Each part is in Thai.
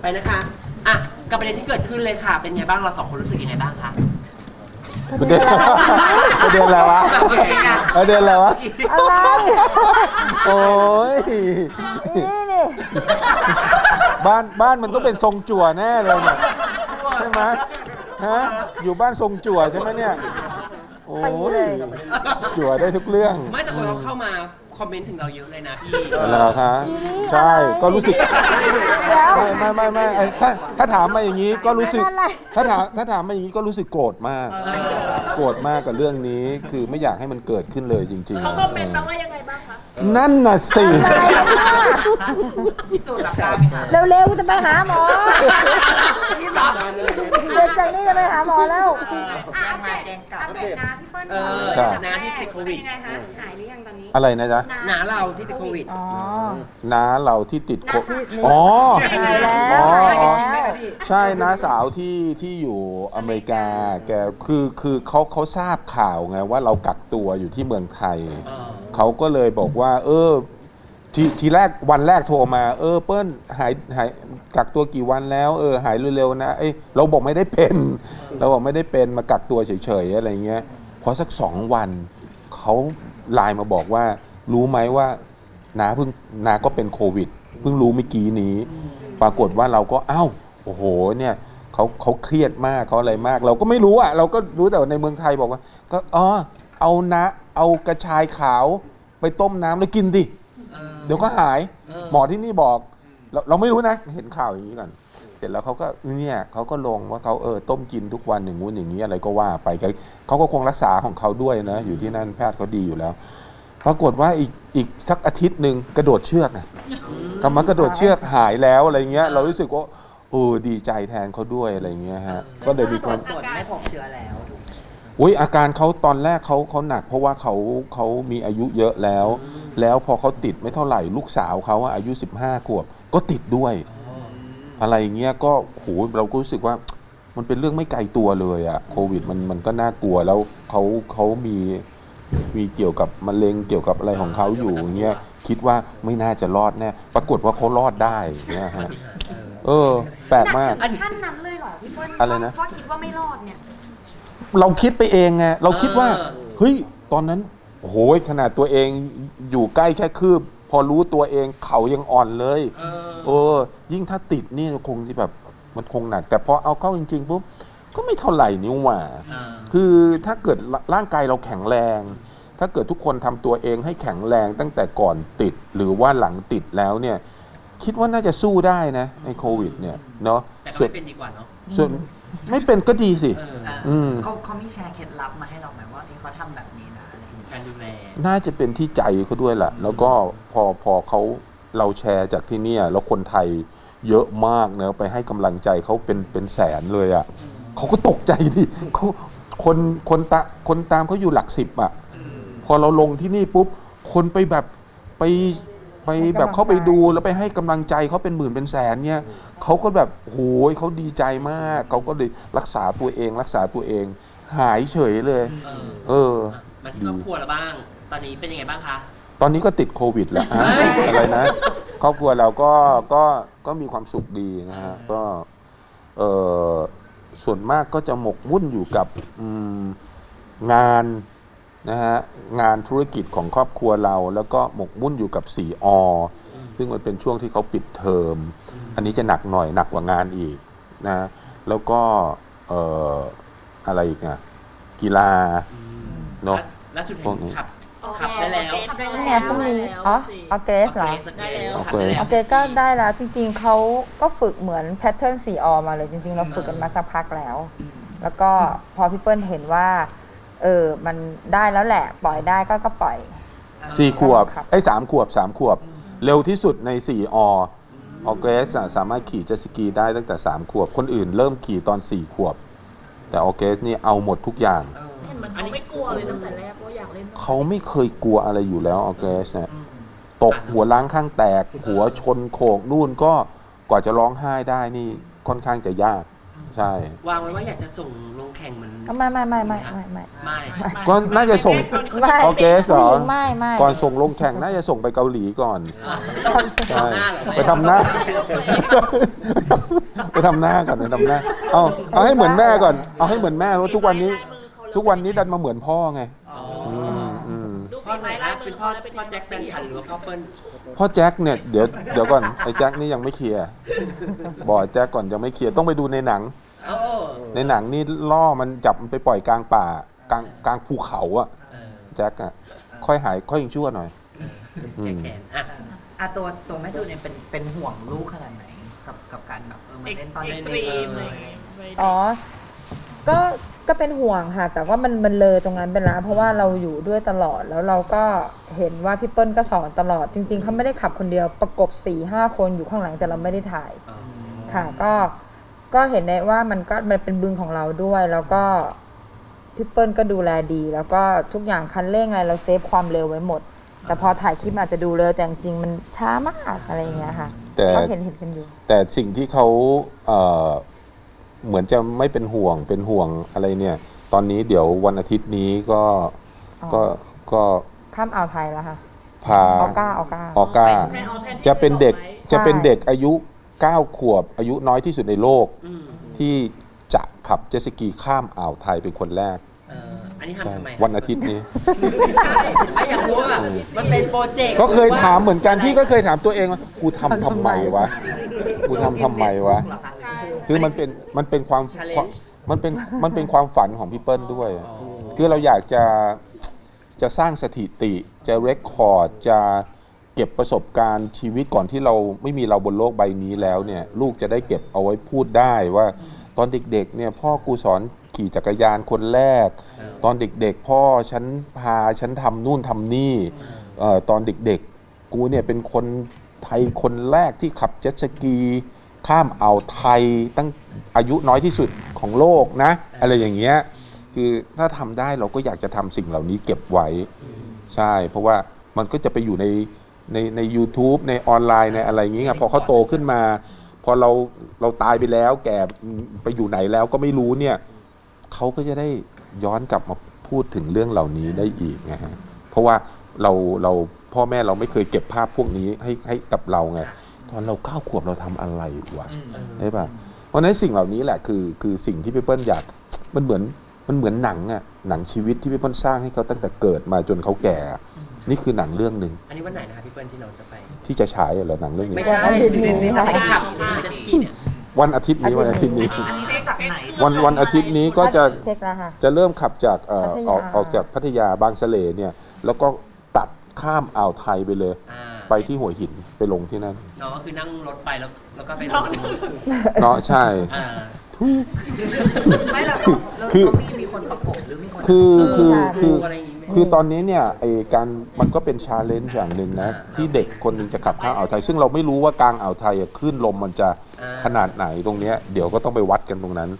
ไปนะคะอะกับประเด็นที่เกิดขึ้นเลยค่ะ เป็นไงบ้างเราสองคนรู้สึกยังไงบ้างคะประเด็นประเด็นอะไรวะประเด็นอะไรวะ อะไรโอ้ยนี่นี่บ้านบ้านมันต้องเป็นทรงจั่วแน่เลยเนี่ยใช่ไหมฮะอยู่บ้านทรงจั่วใช่ไหมเนี่ย โอ้ยจั่วได้ทุกเรื่อง ไม่แต่คนเขาเข้ามา คอมเมนต์ถึงเราเยอะเลยนะพี่อะไรเหรอคะใช่ก็รู้สึกเดี๋ยวไม่ไม่ไม่ไม่ไอ้ถ้าถ้าถามมาอย่างนี้ก็รู้สึก ไม่เป็นไร ถ้าถามถ้าถามมาอย่างนี้ก็รู้สึกโกรธมากโกรธมากกับเรื่องนี้คือไม่อยากให้มันเกิดขึ้นเลยจริงๆเขาคอมเมนต์มาว่ายังไงบ้างคะ นั่นน่ะสิพี่จูนรับได้ไหมคะเร็วๆจะไปหาหมอพี่รับเดินจากนี้จะไปหาหมอแล้ว อะอัปเดตอัปเดตนะพี่เปิ้ลเออใช่น้าที่ติดโควิด เป็นยังไงคะหายหรือยังตอนนี้อะไรนะจ๊ะน้าเราที่ติดโควิด อ๋อ น้าเราที่ติดโคนี่อ๋อหายแล้วอ๋อหายอ๋อแล้ว ใช่น้าสาวที่ที่อยู่อเมริกา แกคือคือเขาเขาทราบข่าวไงว่าเรากักตัวอยู่ที่เมืองไทย เขาก็เลยบอกว่า เออทีทีแรกวันแรกโทรมา เออเปิ้ลหายหายกักตัวกี่วันแล้วเออหายเร็วๆนะเอ้ยเราบอกไม่ได้เป็น เราบอกไม่ได้เป็นมากักตัวเฉยๆอะไรเงี้ยพอสักสองวันเขาไลน์มาบอกว่า รู้ไหมว่านาเพิ่งนาก็เป็นโควิดเพิ่งรู้เมื่อกี้นี้ ปรากฏว่าเราก็อ้าวโอ้โหเนี่ยเขาเขาเครียดมากเขาอะไรมาก เราก็ไม่รู้อะเราก็รู้แต่ว่าในเมืองไทยบอกว่า ก็อ๋อ เอานะเอากระชายขาวไปต้มน้ำแล้วกินดิเออเดี๋ยวก็หายเออหมอที่นี่บอก เราเราไม่รู้นะ เห็นข่าวอย่างนี้ก่อน เสร็จแล้วเขาก็เนี่ยเขาก็ลงว่าเขาเออต้มกินทุกวันอย่างงู้นอย่างนี้อะไรก็ว่าไปเขาเขาก็คงรักษาของเขาด้วยนะ อยู่ที่นั่นแพทย์เขาดีอยู่แล้ว ปรากฏว่าอีกอีกสักอาทิตย์หนึ่งกระโดดเชือกนะกำมากระโดดเชือกหายแล้วอะไรเงี้ย เรารู้สึกว่าเออดีใจแทนเขาด้วยอะไรเงี้ยฮะ ก็เลยมีความตรวจไม่พบเชื้อแล้วถูกไหม อุ้ยอาการเขาตอนแรกเขาเขาหนัก เพราะว่าเขาเขามีอายุเยอะแล้ว แล้วพอเขาติดไม่เท่าไหร่ลูกสาวเขาอะอายุ 15ขวบ ก็ติดด้วย อะไรเงี้ยก็โหเราก็รู้สึกว่ามันเป็นเรื่องไม่ไกลตัวเลยอะโควิดมันมันก็น่ากลัวแล้วเขาเขามีมีเกี่ยวกับมะเร็งเกี่ยวกับอะไรของเขาอยู่เงี้ยคิดว่าไม่น่าจะรอดแน่ปรากฏว่าเขารอดได้เนี่ยฮะเออ แปลกมาก หนัถึงขั้นนั้นเลยเหรอพี่เปิ้ลอะไรนะ เพราะคิดว่าไม่รอดเนี่ย เราคิดไปเองไงเราคิดว่าเออ เฮ้ยตอนนั้นโอ้โหขนาดตัวเองอยู่ใกล้แค่คืบ พอรู้ตัวเองเขายังอ่อนเลย เออ เออ ยิ่งถ้าติดนี่คงที่แบบมันคงหนัก แต่พอเอาเข้าจริงๆปุ๊บก็ไม่เท่าไหร่นิ้วหว่าเออคือถ้าเกิดร่างกายเราแข็งแรง ถ้าเกิดทุกคนทำตัวเองให้แข็งแรงตั้งแต่ก่อนติดหรือว่าหลังติดแล้วเนี่ย คิดว่าน่าจะสู้ได้นะไอ้โควิดเนี่ยเนาะแต่ก็ส่วนไม่เป็นดีกว่าเนาะส่วนไม่เป็นก็ดีสิ เอออ่าอืม เขาเขามีแชร์เคล็ดลับมาให้เราไหมว่าเอ้เขาทำแบบนี้นะอะไรอย่างเงี้ยการดูแลน่าจะเป็นที่ใจเขาด้วยแหละแล้วก็พอพอเขาเราแชร์จากที่เนี่ยแล้วคนไทยเยอะมากเนอะไปให้กำลังใจเขาเป็นเป็นแสนเลยอะ่ะเขาก็ตกใจดิเขาคนคนตาคนตามเขาอยู่หลักสิบอะ่ะ พอเราลงที่นี่ปุ๊บ คนไปแบบไป ไปแบบเข้าไปดูแล้วไปให้กำลังใจเขาเป็นหมื่นเป็นแสนเนี่ยเขาก็แบบโหยเขาดีใจมากเขาก็เลยรักษาตัวเอง รักษาตัวเอง หายเฉยเลย เออเอออะมาที่ครอบครัวเราบ้าง ตอนนี้เป็นยังไงบ้างคะตอนนี้ก็ติดโควิดแล้วฮะเฮ้ยอะไรนะครอบครัวเราก็ก็ก็มีความสุขดีนะฮะก็เออส่วนมากก็จะหมกมุ่นอยู่กับอืมงาน นะฮะงานธุรกิจของครอบครัวเรา แล้วก็หมกมุ่นอยู่กับสีอซึ่งมันเป็นช่วงที่เขาปิดเทอม อันนี้จะหนักหน่อยหนักกว่างานอีกนะแล้วก็เอ่ออะไรอีกอะกีฬาเนาะล่าสุดพวกนี้ขับขับได้แล้วขับได้นี่แล้วไงพรุ่งนี้อ๋อเอาเกรสเหรอได้แล้วโอขับเคได้แล้วโอเคก็ได้แล้ว จริง ๆเขาก็ฝึกเหมือนแพทเทิร์นสีออมาเลย จริง ๆ เราฝึกกันมาสักพักแล้ว แล้วก็พอพี่เปิ้ลเห็นว่า เออ มันได้แล้วแหละ ปล่อยได้ก็ก็ปล่อย สี่ขวบครับ ไอ้ยสามขวบสามขวบ เร็วที่สุดในสี่อออเกรสอะสามารถขี่เจ็ตสกีได้ตั้งแต่สามขวบ คนอื่นเริ่มขี่ตอนสี่ขวบ แต่ออเกรสนี่เอาหมดทุกอย่างเออเห็นเหมือนอันเขานี้ไม่กลัวเลยตั้งแต่แรกว่าอยากเล่นเขาไม่เคยกลัวอะไรอยู่แล้วออเกรสเนี่ยตกหัวล้างข้างแตก หัวชนโขกนู่นก็กว่าจะร้องไห้ได้นี่ค่อนข้างจะยากอ ใช่ วางไว้ว่าอยากจะส่งลงแข่งเหมือนก็ไม่ไม่ไม่ไม่ไม่ไม่ไม่ก็น่าจะส่ง ไม่ออร์เกสเหรอผู้ญิงไม่ไม่ก่อนส่งลงแข่งน่าจะส่งไปเกาหลีก่อน ใช่ ไปทำหน้า ไปทำหน้าก่อนไปทำหน้า เอาเอาให้เหมือนแม่ก่อน เอาให้เหมือนแม่เพราะทุกวันนี้ ทุกวันนี้ดันมาเหมือนพ่อไงอ๋ออืมอืมดู พ่อฝีไหนไม้ลานะยมืเป็อนพ่อเขาแล้วเป็นพ่อแจ็คแฟนฉันหรือว่าพ่อเปิ้ลพ่อแจ็คเนี่ยเดี๋ยวเดี๋ยวก่อนไอ้แจ็คนี่ยังไม่เคลียร์บอกแจ็คก่อนยังไม่เคลียร์ต้องไปดูในหนังโอ้ในหนังนี่ล่อมันจับมันไปปล่อยกลางป่ากลางกลางภูเขาอะเออแจ็คอะค่อยหายค่อยยังชั่วหน่อยแค่แขนอะ อะตัวตัวแม่จูนเนี่ยเป็นเป็นห่วงลูกขนาดไหนกับกับการแบบเออมาเอ็กเล่นตอนเอ็เด็กกตรีมอะไรอย่างเงี้ยวัยเด็กอ๋อ ก็ ก็เป็นห่วงค่ะ แต่ว่ามันมันเลยตรงนั้นไปแล้วเพราะว่าเราอยู่ด้วยตลอดแล้วเราก็เห็นว่าพี่เปิ้ลก็สอนตลอด จริง ๆเขาไม่ได้ขับคนเดียวประกบสี่ห้าคนอยู่ข้างหลังแต่เราไม่ได้ถ่ายอ๋อค่ะ ก็ก็เห็นได้ว่ามันก็มันเป็นบึงของเราด้วย แล้วก็พี่เปิ้ลก็ดูแลดี แล้วก็ทุกอย่างคันเร่งอะไรเราเซฟความเร็วไว้หมด แต่พอถ่ายคลิปมันอาจจะดูเร็วแต่จริงๆมันช้ามากอะไรอย่างเงี้ยค่ะแต่ ก็เห็นเห็นกันอยู่ แต่สิ่งที่เขาเอ่อ เหมือนจะไม่เป็นห่วงเป็นห่วงอะไรเนี่ย ตอนนี้เดี๋ยววันอาทิตย์นี้ก็อ๋อก็ก็ข้ามอ่าวไทยแล้วค่ะพาออก้าออก้าออก้าแผนออกแผที่จะเป็นเด็กไม่บอกไว้จะเป็นเด็กอายุ9ขวบ อายุน้อยที่สุดในโลกอืมที่จะขับเจ็ตสกีข้ามอ่าวไทยเป็นคนแรกเอออันนี้ใช่ทำทำไมวันอาทิตย์นี้ใช่ไม่อยากรู้ว่ามันเป็นโปรเจกต์ก็เคยถามเหมือนกันพี่ก็เคยถามตัวเองว่ากูทำทำไมวะกูทำทำไมวะเหรอ คะใช่คือมันเป็นมันเป็นความความมันเป็นมันเป็นความฝันของพี่เปิ้ลด้วย คือเราอยากจะจะสร้างสถิติจะเรคคอร์ดจะเก็บประสบการณ์ชีวิตก่อนที่เราไม่มีเราบนโลกใบนี้แล้วเนี่ยลูกจะได้เก็บเอาไว้พูดได้ว่า ตอนเด็กๆเนี่ยพ่อกูสอนขี่จักรยานคนแรก ตอนเด็กๆ พ่อฉันพาฉันทำนู่นทำนี่เอ่อตอนเด็กๆ กูเนี่ยเป็นคนไทยคนแรกที่ขับเจ็ตสกี ข้ามอ่าวไทยตั้งอายุน้อยที่สุดของโลกนะ อะไรอย่างเงี้ยคือถ้าทำได้เราก็อยากจะทำสิ่งเหล่านี้เก็บไว้ ใช่ เพราะว่ามันก็จะไปอยู่ในในใน u t u b e ในออนไลน์ในอะไรอย่างเงี้ยพอเขาโตขึ้นมา พอเราเราตายไปแล้ว แก่ไปอยู่ไหนแล้วก็ไม่รู้เนี่ยเขาก็จะได้ย้อนกลับมาพูดถึงเรื่องเหล่านี้ได้อีกนะฮะเพราะว่าเราเราพ่อแม่เราไม่เคยเก็บภาพพวกนี้ให้ให้กับเราไง ตอนเราเก้าขวบเราทำอะไรวะอืมใช่ป่ะเพราะฉะนั้นสิ่งเหล่านี้แหละคือคือสิ่งที่พี่เปิ้ลอยากมันเหมือนมันเหมือนหนังอะหนังชีวิตที่พี่เปิ้ลสร้างให้เขาตั้งแต่เกิดมาจนเขาแก่ นี่คือหนังเรื่องหนึ่งอันนี้วันไหนนะคะพี่เปิ้ลที่เราจะไป ที่จะฉายเหรอหนังเรื่องไม่นี้ใช่วันอาทิตย์นี้ค่ะไปขับเจ็ตสกีเนี่ยวันอาทิตย์นี้วันอาทิตย์นี้อันนี้ได้จากไหนวันวันอาทิตย์นี้ก็จะเช็คแล้วค่ะจะเริ่มขับจากเอ่อพัทอยาอกออกจากพัทยาบางสะเลเนี่ยแล้วก็ตัดข้ามอ่าวไทยไปเลยอ่าไปที่หัวหิน ไปลงที่นั่นน้องก็คือนั่งรถไปแล้วแล้วก็ไปนนออนนเนาะใช่อ่าไม่เราคือเรามีมีคนประกบหรือมีคนคือคือค่ะคืออะไรอย่างงี้ไหม คือตอนนี้เนี่ยไอการมันก็เป็นชาเลนจ์อย่างหนึ่งนะอ่าที่เด็กคนหนึ่งจะขับข้ามอ่าวไทย ซึ่งเราไม่รู้ว่ากลางอ่าวไทยอะคลื่นลมมันจะอ่า ขนาดไหนตรงเนี้ยเดี๋ยวก็ต้องไปวัดกันตรงนั้น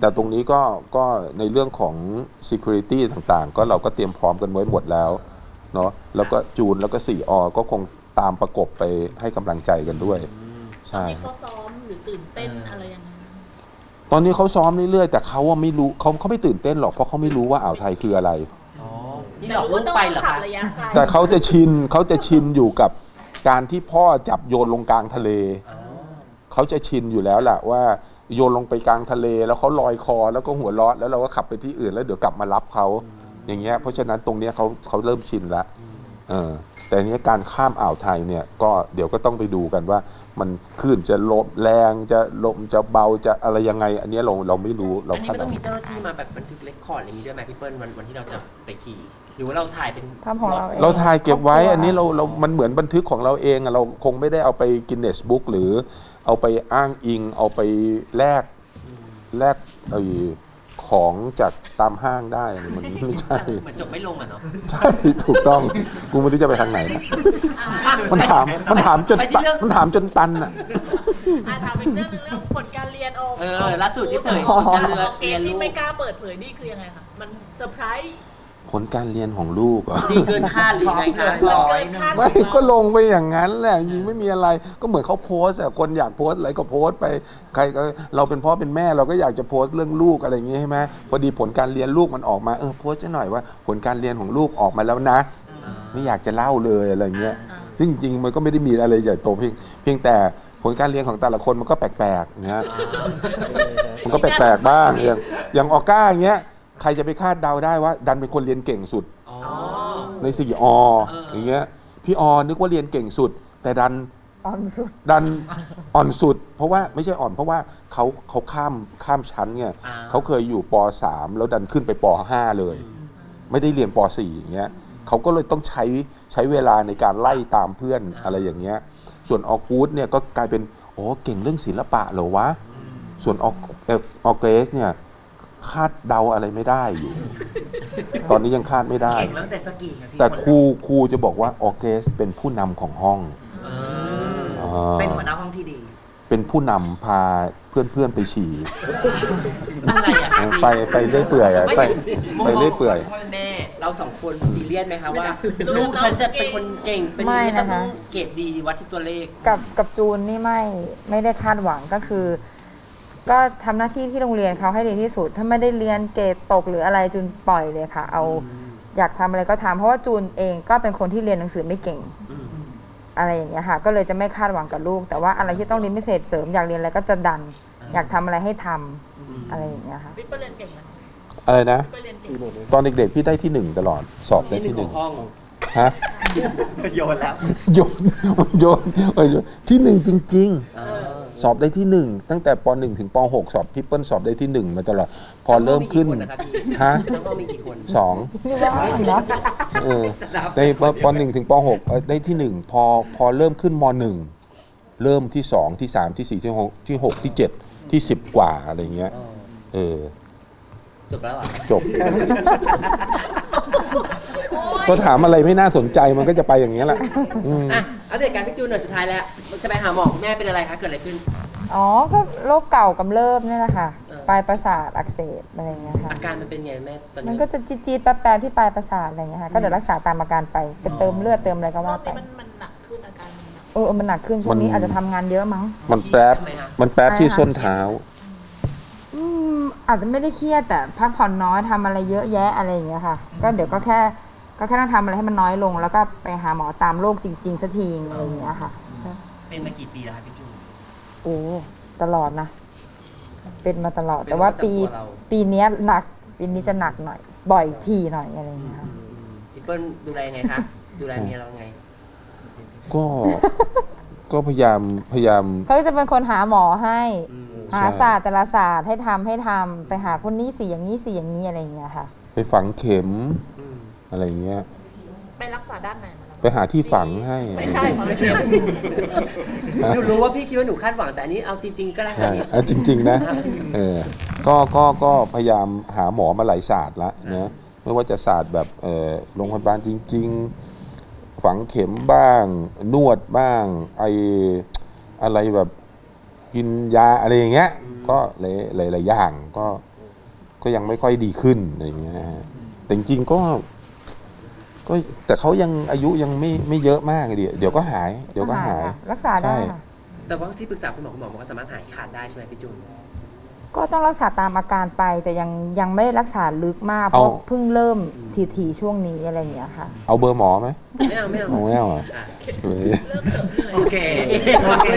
แต่ตรงนี้ก็ก็ในเรื่องของ security ต่างๆ ก็เราก็เตรียมพร้อมกันไว้หมดแล้วเนาะแล้วก็จูนแล้วก็ 4อก็คง ตามประกบไปให้กำลังใจกันด้วย ใช่นี่เขาซ้อมหรือตื่นเต้นอะไรยังไงตอนนี้เขาซ้อมเรื่อยๆแต่เขาว่าไม่รู้เขาเขาไม่ตื่นเต้นหรอกเพราะเขาไม่รู้ว่าอ่าวไทยคืออะไร อ๋อนี่หลอกลูกไปเหรอขัคะบระยะไกลแต่เขาจะชินเขาจะชินอยู่กับการที่พ่อจับโยนลงกลางทะเล อ๋อเขาจะชินอยู่แล้วแหละว่าโยนลงไปกลางทะเล แล้วเขาลอยคอแล้วก็หัวเราะแล้วเราก็ขับไปที่อื่นแล้วเดี๋ยวกลับมารับเขาอย่างเงี้ยเพราะฉะนั้นตรงเนี้ยเขาเขาเริ่มชินละเออ แต่เนี้ยการข้ามอ่าวไทยเนี่ยก็เดี๋ยวก็ต้องไปดูกันว่า มันคลื่นจะลมแรงจะลมจะเบาจะอะไรยังไง อันเนี้ยเราเราไม่รู้เราอันนี้คาดมันต้เดาองมีเจ้าหน้าที่มาแบบบันทึกเรคคอร์ดอะไรอย่างนี้ด้วยไหมพี่เปิ้ลวันวันที่เราจะไปขี่ หรือว่าเราถ่ายเป็นทำของเราเอง เราถ่ายเก็บไว้ครอบครัวอันนี้เราเรามันเหมือนบันทึกของเราเองอะเราคงไม่ได้เอาไปกินเนสบุ๊กหรือเอาไปอ้างอิง เอาไปแลกแลกไอ้ ของจากตามห้างได้มันไม่ใช่ เหมือนจบไม่ลงอะเนาะใช่ถูกต้อง กูไม่รู้จะไปทางไหนนะมันถามมันถามจนไปที่เรื่องมันถามจนตันอะอะถามอีกเรื่องหนึงเรื่องผลการเรียนออกเออล่าสุดที่เผยอ๋อจะเรือเกเรียณนฑ์ลูที่กไม่กล้าเปิดเผยนี่คือยังไงคะ มันเซอร์ไพรส์ผผ ลการเรียนของลูกเหรอ ดีเกินคาดหรือไงคะขอเกินคาดไม่ก็ลงไปอย่างนั้นแหละจริงๆไม่มีอะไรก็เหมือนเขาโพสต์อะคนอยากโพสต์อะไรก็โพสต์ไปใครก็เราเป็นพ่อเป็นแม่เราก็อยากจะโพสต์เรื่องลูกอะไรอย่างงี้ใช่ไหมพอดีผลการเรียนลูกมันออกมาเออโพสต์ซะหน่อยว่า ผลการเรียนของลูกออกมาแล้วนะ ไม่อยากจะเล่าเลยอะไรเงี้ยอ่าซึ่งจริงๆมันก็ไม่ได้มีอะไรใหญ่โตเพียงเพียงแต่ผลการเรียนของแต่ละคนมันก็แปลกๆนะฮะมันก็แปลกๆบ้างอย่างอย่างออก้าอย่างเงี้ย ใครจะไปคาดเดาได้ว่า ดันเป็นคนเรียนเก่งสุด อ๋อ ในสี่อเออออย่างเงี้ยพี่ออนึกว่าเรียนเก่งสุด แต่ดันตอนสุด ดันอ่อนสุด เพราะว่าไม่ใช่อ่อนเพราะว่าเขาเขาข้ามข้ามชั้นไงอ่า เขาเคยอยู่ป .3 แล้วดันขึ้นไปป .5 เลย ไม่ได้เรียนป .4 อย่างเงี้ยเขาก็เลยต้องใช้ใช้เวลาในการไล่ตามเพื่อนอะไรอย่างเงี้ยส่วนออกูดเนี่ยก็กลายเป็นโอ้เก่งเรื่องศิลปะเหรอวะ ส่วนออกเอ่อออเกรสเนี่ย คาดเดาอะไรไม่ได้อยู่ ตอนนี้ยังคาดไม่ได้ เก่งเรื่องเจ็ตสกีไงพี่แต่ครูครูจะบอกว่าออเกรสเป็นผู้นำของห้องเอออ่เป็นาหัวหน้าห้องที่ดี เป็นผู้นำพาเพื่อนๆไปฉี่อะไรอะไปไปเรื่อยเปื่อยอะไปไปเรื่อยเปื่อย พ่อแม่เราสองคนซีเรียสไหมคะว่าลูกฉันจะเป็นคนเก่งเป็นอย่างนี้ไม่ต้อนะคะงเกรดดีวัดที่ตัวเลข กับกับจูนนี่ไม่ไม่ได้คาดหวังก็คือ ก็ทำหน้าที่ที่โรงเรียนเขาให้ดีที่สุด ถ้าไม่ได้เรียนเกรดตกหรืออะไรจูนปล่อยเลยค่ะ เอาอยากทำอะไรก็ทำเพราะว่าจูนเองก็เป็นคนที่เรียนหนังสือไม่เก่งอืมอะไรอย่างเงี้ยค่ะ ก็เลยจะไม่คาดหวังกับลูก แต่ว่าอะไรที่ต้องเรียนพิเศษเสริมอยากเรียนอะไรก็จะดัน อยากทำอะไรให้ทำอะไรอย่างเงี้ยค่ะพี่เปิ้ลเรียนเก่งไหมอะไรนะพี่เปิ้ลเรียนเก่งตอนเด็กๆพี่ได้ที่หนึ่งตลอดสอบได้ที่หนึ่ที่งหขอนึ่งงห้องฮะโยนแล้วโยนโยนเออโยนที่หนึ่งจริงๆเออ สอบได้ที่หนึ่งตั้งแต่ปหนึ่งถึงปหกสอบพี่เปิ้ลสอบได้ที่หนึ่งมาตลอดพอเริ่มขึ้นทั้งห้องมีกี่คนนะครับพี่ฮะทั้งห้องมีกี่คนสองนี่ว่าเนาะเออในปปหนึ่งถึงปหกเอ่อได้ที่หนึ่งพอพอเริ่มขึ้นมหนึ่งเริ่มที่สองที่สามที่สี่ที่หกที่หกที่เจ็ดที่สิบกว่าอะไรเงี้ยอ๋อเออจบแล้วอะจบ ก็ถามอะไรไม่น่าสนใจมันก็จะไปอย่างเงี้ยแหละอืม อะอัปเดตการพี่จูนหน่อยสุดท้ายแล้ว จะไปหาหมอคุณแม่เป็นอะไรคะเกิดอะไรขึ้น อ๋อ ก็โรคเก่ากำเริบนี่แหละค่ะ เออ ปลายประสาทอักเสบอะไรอย่างเงี้ยค่ะ อาการมันเป็นไงแม่ตอนมันนี้ก็จะจี๊ดๆแป๊บๆที่ปลายประสาทอะไรอย่างเงี้ยค่ะ ก็เดี๋ยวรักษาตามอาการไปไปเติมเลือดเติมอะไรก็รอว่าบไป นี้มันมันหนักขึ้นอาการมันหนักเออเออมันหนักขึ้นช่วงนี้มัน อาจจะทำงานเยอะมั้ง มันแป๊บมันแป๊บที่ส้นเท้า อืมอาจจะไม่ได้เครียดแต่พักผ่อนน้อยทำอะไรเยอะแยะอะไรอย่างเงี้ยค่ะ ก็เดี๋ยวก็แค่ ก็แค่ต้องทำอะไรให้มันน้อยลง แล้วก็ไปหาหมอตามโรคจริง ๆสักทีอะไรอย่างเงี้ยค่ะ เป็นมากี่ปีแล้วคะพี่จูนโอ้ตลอดนะ เป็นมาตลอดเป็นแต่ว่าประจำปีตัวเราปีเนี้ยหนักปีนี้จะหนักหน่อย บ่อยทีหน่อยอะไรอย่างเงี้ยค่ะพี่เปิ้ลดูแลยังไงคะดูแลเมียเราไง ก็ ก็พยายาม พยายาม เขาจะเป็นคนหาหมอให้ อืมหาใช่ศาสตร์แต่ละศาสตร์ให้ทำให้ทำไปหาคนนี้สิอย่างนี้สิอย่างนี้อะไรอย่างเงี้ยค่ะ ไปฝังเข็ม อืมอะไรเงี้ย ไปรักษาด้านไหนมาแล้วไปหาที่ฝังให้ ไม่ใช่เขาไม่ใช่หนูรู้ว่าพี่คิดว่าหนูคาดหวังแต่อันนี้เอาจริง ๆ ก็แล้วกัใช่นนี่เอาจริง ๆ นะ เออ ก็ก็ก็พยายามหาหมอมาหลายศาสตร์ละนะไม่ว่าจะศาสตร์แบบเออโรงพยาบาลจริง ๆ ฝังเข็มบ้าง นวดบ้าง ไออะไรแบบกินยาอะไรอย่างเงี้ย ก็หลายหลายหลายอย่างก็ก็ยังไม่ค่อยดีขึ้นอะไรอย่างเงี้ยฮะแต่จริงๆก็ ก็แต่เขายังอายุยังไม่ไม่เยอะมากเลยเดี๋ยวเดี๋ยวก็หาย เดี๋ยวก็หายค่ะรักษาได้ใช่ ค่ะแต่ว่าที่ปรึกษาคุณหมอคุณหมอบอกว่าสามารถหายขาดได้ใช่ไหมพี่จูนก็ต้องรักษาตามอาการไปแต่ยังยังไม่ได้รักษาลึกมากเพเอา ราะเพิ่งเริ่มทีๆช่วงนี้อะไรอย่างเงี้ยค่ะ เอาเบอร์หมอไหมไม่เอาไม่เอาเอาไม่เอาเหรออะเฮ้ย โอเคโอเค